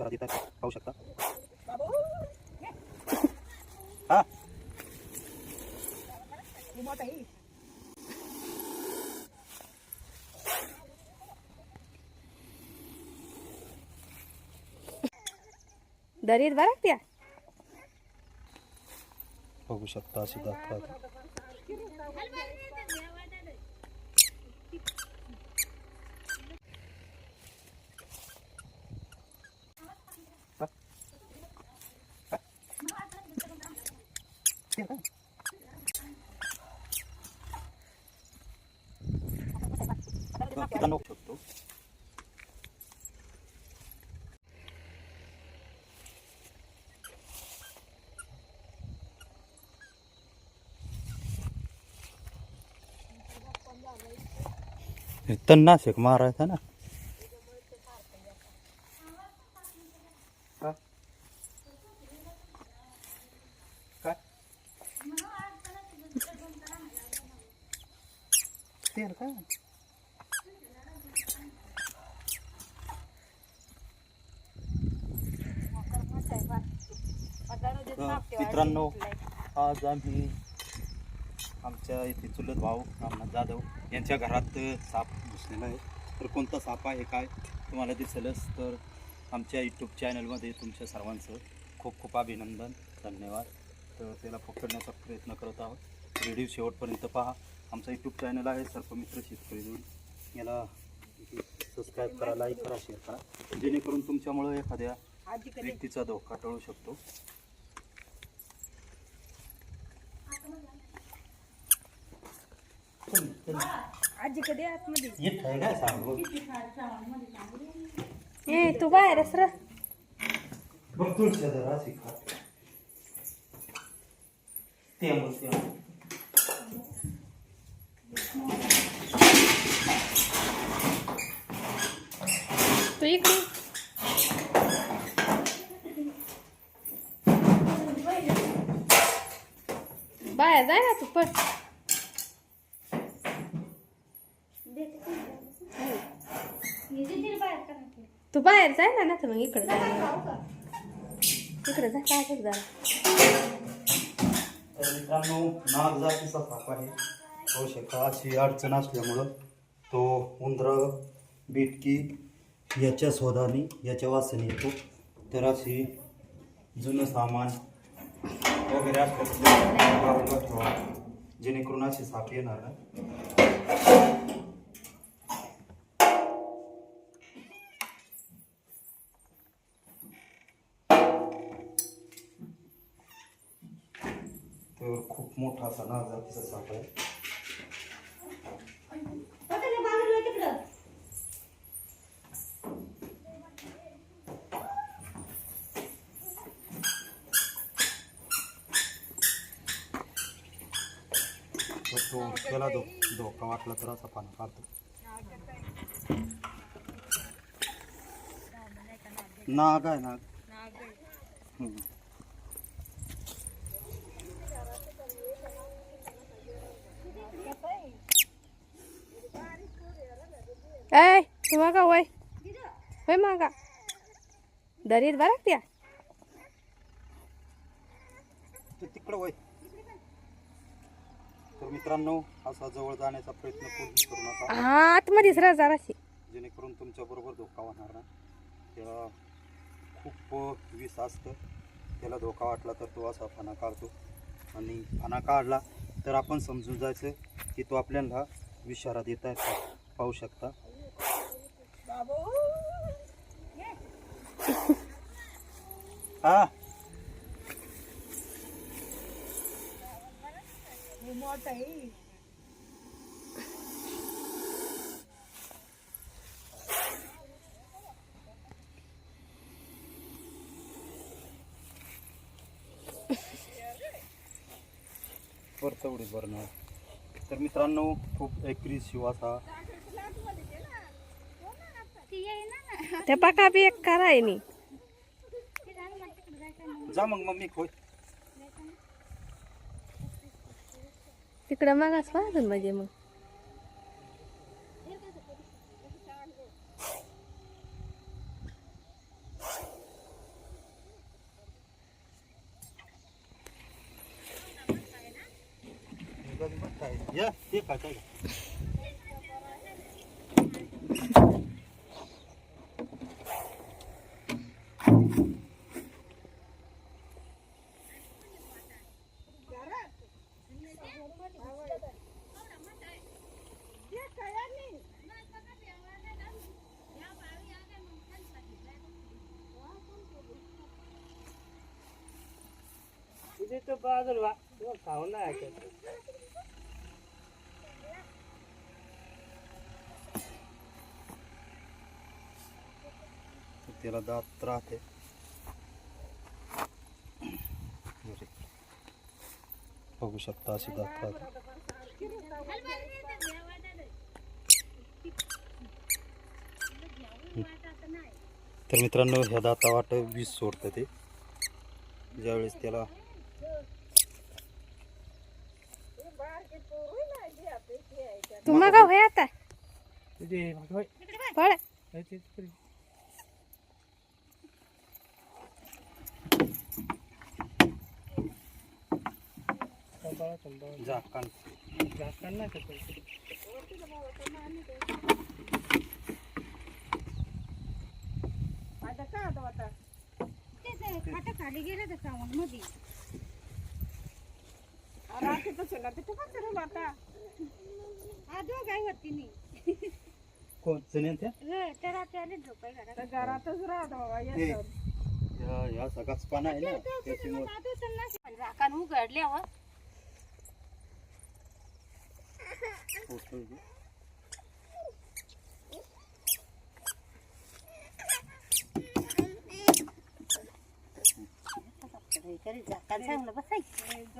इशारा देत आहेत पाहू शकता. हा. दरीत बरं त्या? बघू शकता अशी दाखवत शकतो. तणनाशक मारायचं ना. तेल मित्रांनो आज आम्ही आमच्या इथे चुलत भाऊ रामनाथ जाधव यांच्या घरात साप घुसलेला आहे. तर कोणता साप आहे काय तुम्हाला दिसेलच. तर आमच्या यूट्यूब चॅनलमध्ये तुमच्या सर्वांचं खूप खूप अभिनंदन धन्यवाद. तर त्याला पकडण्याचा प्रयत्न करत आहोत. व्हिडिओ शेवटपर्यंत पहा. आमचा यूट्यूब चॅनल आहे सर्पमित्र शेतकरी दोन याला सबस्क्राईब करा लाईक करा शेअर करा. जेणेकरून तुमच्यामुळं एखाद्या व्यक्तीचा धोका टळू शकतो. आजी कधी आतमध्ये? ए तू बाहेर सर बघ तुळशी जरा अशी खा. ते इकडे बाहेर जाय ना तू पण. तू बाहेर जाय ना ना तर मग इकडे इकडे जा काय कर जा. तर मित्रांनो नाग जातीचा साप आहे. होऊ शकता अशी अडचण असल्यामुळं तो उंदर बिटकी याच्या शोधाने याच्या वासाने येतो. तर अशी जुनं सामान वगैरे असल्यास ठेवा. जेणेकरून असे साप येणार ना तर खूप मोठा असा नाग जातीचा साप आहे. तो त्याला धो धोका वाटला तर असा पाणी काढतो. नाग आहे नाग. हम्म. ए तू मागा वय होय मागा दरीत बरं त्या ते तिकडं वय. तर मित्रांनो असा जवळ जाण्याचा प्रयत्न कोणी करू नका. हा आतमध्येच राहा जराशी जेणेकरून तुमच्या बरोबर धोका होणार नाही. त्याला खूप विष असतं. त्याला धोका वाटला तर तो असा फणा काढतो. आणि फणा काढला तर आपण समजून जायचं की तो आपल्याला विचारा देत आहे का? पाहू शकता. हा. वर तेवढी भरणार तर मित्रांनो खूप ॲग्रेसिव्ह असा Tepa kabi kara ini. jamang mami koi. Tikra maga swa dun maje mung. Ya, dia kata. तो बाजूला खाऊन ना त्याला दात राहते. बघू शकता असे दात राहते. तर मित्रांनो ह्या दाता वाट वीज सोडतं ते. ज्यावेळेस त्याला तुम्हा का होय आता पळ. झाकण झाकण नाही टाकायचं. खाली गेलं तर सामानमध्ये आजो काय होती नाही कोण जण त्या तर आपल्याला झोपाय घरात घरातच राहतो ते ह्या ह्या सगळाच पाना आहे ना त्याच्यामुळे राखान उघडल्यावर झाकण चांगलं बसायचं